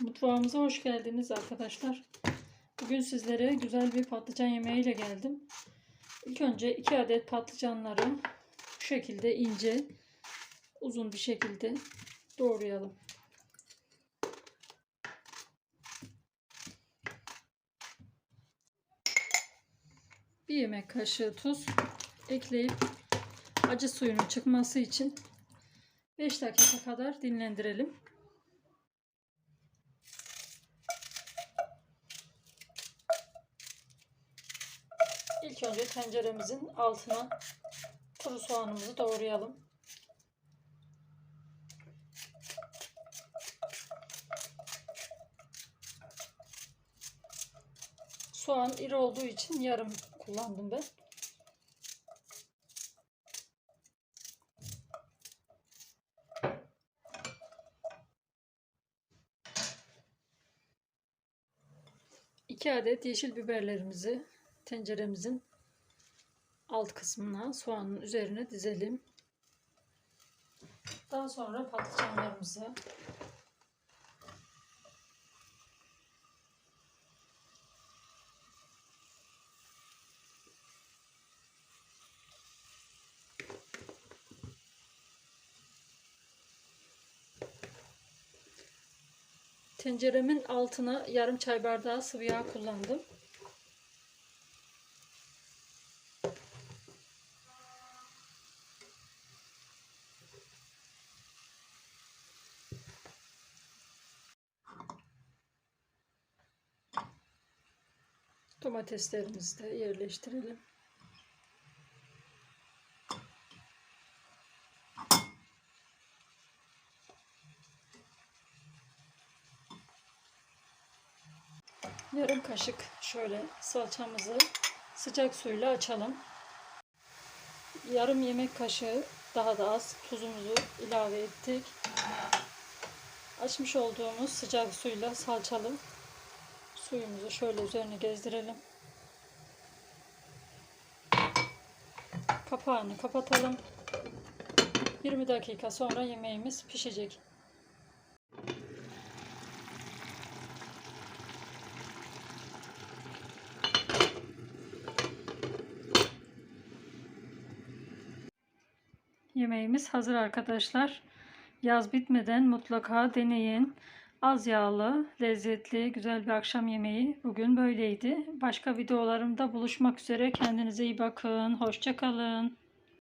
Mutfağımıza hoş geldiniz arkadaşlar. Bugün sizlere güzel bir patlıcan yemeğiyle geldim. İlk önce 2 adet patlıcanları bu şekilde ince, uzun bir şekilde doğrayalım. Bir yemek kaşığı tuz ekleyip acı suyunun çıkması için 5 dakika kadar dinlendirelim. İlk önce tenceremizin altına kuru soğanımızı doğrayalım. Soğan iri olduğu için yarım kullandım ben. İki adet yeşil biberlerimizi tenceremizin alt kısmına soğanın üzerine dizelim. Daha sonra patlıcanlarımızı Tenceremin altına yarım çay bardağı sıvı yağ kullandım. Domateslerimizi de yerleştirelim. Yarım kaşık şöyle salçamızı sıcak suyla açalım. Yarım yemek kaşığı daha da az tuzumuzu ilave ettik. Açmış olduğumuz sıcak suyla salçalı suyumuzu şöyle üzerine gezdirelim. Kapağını kapatalım. 20 dakika sonra yemeğimiz pişecek. Yemeğimiz hazır arkadaşlar. Yaz bitmeden mutlaka deneyin. Az yağlı, lezzetli, güzel bir akşam yemeği bugün böyleydi. Başka videolarımda buluşmak üzere. Kendinize iyi bakın. Hoşçakalın.